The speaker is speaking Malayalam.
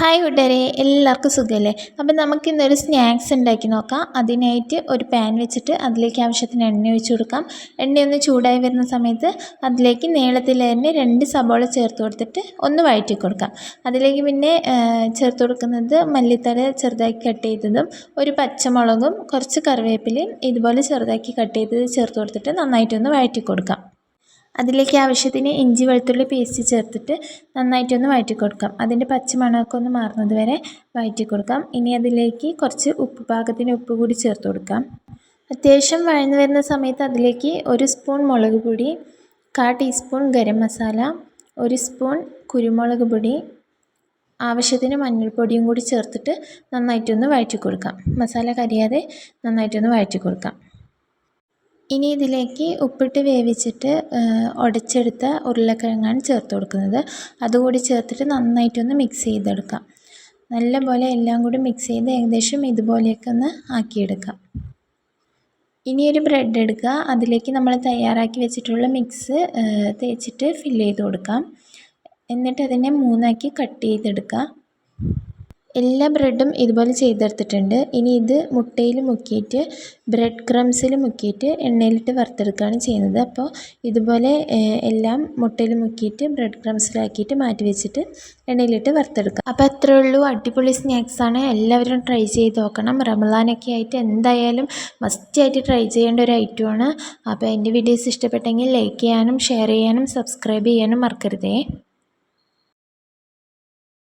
ഹായ് കൂട്ടുകാരെ. എല്ലാവർക്കും സുഖമല്ലേ അപ്പം നമുക്കിന്നൊരു സ്നാക്സ് ഉണ്ടാക്കി നോക്കാം. അതിനായിട്ട് ഒരു പാൻ വെച്ചിട്ട് അതിലേക്ക് ആവശ്യത്തിന് എണ്ണ ഒഴിച്ച് കൊടുക്കാം. എണ്ണയൊന്ന് ചൂടായി വരുന്ന സമയത്ത് അതിലേക്ക് നീളത്തിൽ തന്നെ രണ്ട് സബോള ചേർത്ത് കൊടുത്തിട്ട് ഒന്ന് വഴറ്റി കൊടുക്കാം. അതിലേക്ക് പിന്നെ ചേർത്ത് കൊടുക്കുന്നത് മല്ലിത്തല ചെറുതാക്കി കട്ട് ചെയ്തതും ഒരു പച്ചമുളകും കുറച്ച് കറിവേപ്പിലയും ഇതുപോലെ ചെറുതാക്കി കട്ട് ചെയ്തത് ചേർത്ത് കൊടുത്തിട്ട് നന്നായിട്ടൊന്ന് വഴറ്റി കൊടുക്കാം. അതിലേക്ക് ആവശ്യത്തിന് ഇഞ്ചി വെളുത്തുള്ളി പേസ്റ്റ് ചേർത്തിട്ട് നന്നായിട്ടൊന്ന് വഴറ്റി കൊടുക്കാം അതിന്റെ പച്ചമണമൊക്കെ ഒന്ന് മാറുന്നത് വരെ വഴറ്റി കൊടുക്കാം ഇനി അതിലേക്ക് കുറച്ച് ഉപ്പ് പാകത്തിന് ഉപ്പ് കൂടി ചേർത്ത് കൊടുക്കാം. അത്യാവശ്യം വഴന്നു വരുന്ന സമയത്ത് അതിലേക്ക് ഒരു സ്പൂൺ മുളക് പൊടി കാ ടീസ്പൂൺ ഗരം മസാല ഒരു സ്പൂൺ കുരുമുളക് പൊടി ആവശ്യത്തിന് മഞ്ഞൾപ്പൊടിയും കൂടി ചേർത്തിട്ട് നന്നായിട്ടൊന്ന് വഴറ്റി കൊടുക്കാം മസാല കരിയാതെ നന്നായിട്ടൊന്ന് വഴറ്റി കൊടുക്കാം ഇനി ഇതിലേക്ക് ഉപ്പിട്ട് വേവിച്ചിട്ട് ഉടച്ചെടുത്ത ഉരുളക്കിഴങ്ങാണ് ചേർത്ത് കൊടുക്കുന്നത്. അതുകൂടി ചേർത്തിട്ട് നന്നായിട്ടൊന്ന് മിക്സ് ചെയ്തെടുക്കാം. നല്ല പോലെ എല്ലാം കൂടി മിക്സ് ചെയ്ത് ഏകദേശം ഇതുപോലെയൊക്കെ ഒന്ന് ആക്കിയെടുക്കാം. ഇനി ഒരു ബ്രെഡ് എടുക്കുക. അതിലേക്ക് നമ്മൾ തയ്യാറാക്കി വെച്ചിട്ടുള്ള മിക്സ് തേച്ചിട്ട് ഫില്ല് ചെയ്ത് കൊടുക്കാം. എന്നിട്ട് അതിനെ മൂന്നാക്കി കട്ട് ചെയ്തെടുക്കുക. എല്ലാ ബ്രെഡും ഇതുപോലെ ചെയ്തെടുത്തിട്ടുണ്ട്. ഇനി ഇത് മുട്ടയിൽ മുക്കിയിട്ട് ബ്രെഡ് ക്രംസിൽ മുക്കിയിട്ട് എണ്ണയിലിട്ട് വറുത്തെടുക്കുകയാണ് ചെയ്യുന്നത്. അപ്പോൾ ഇതുപോലെ എല്ലാം മുട്ടയിൽ മുക്കിയിട്ട് ബ്രെഡ് ക്രംസിലാക്കിയിട്ട് മാറ്റി വെച്ചിട്ട് എണ്ണയിലിട്ട് വറുത്തെടുക്കുക അപ്പോൾ അത്രേ ഉള്ളൂ. അടിപൊളി സ്നാക്സാണ് എല്ലാവരും ട്രൈ ചെയ്ത് നോക്കണം. റമലാനൊക്കെ ആയിട്ട് എന്തായാലും മസ്റ്റായിട്ട് ട്രൈ ചെയ്യേണ്ട ഒരു ഐറ്റമാണ് അപ്പോൾ എന്റെ വീഡിയോസ് ഇഷ്ടപ്പെട്ടെങ്കിൽ ലൈക്ക് ചെയ്യാനും ഷെയർ ചെയ്യാനും സബ്സ്ക്രൈബ് ചെയ്യാനും മറക്കരുതേ.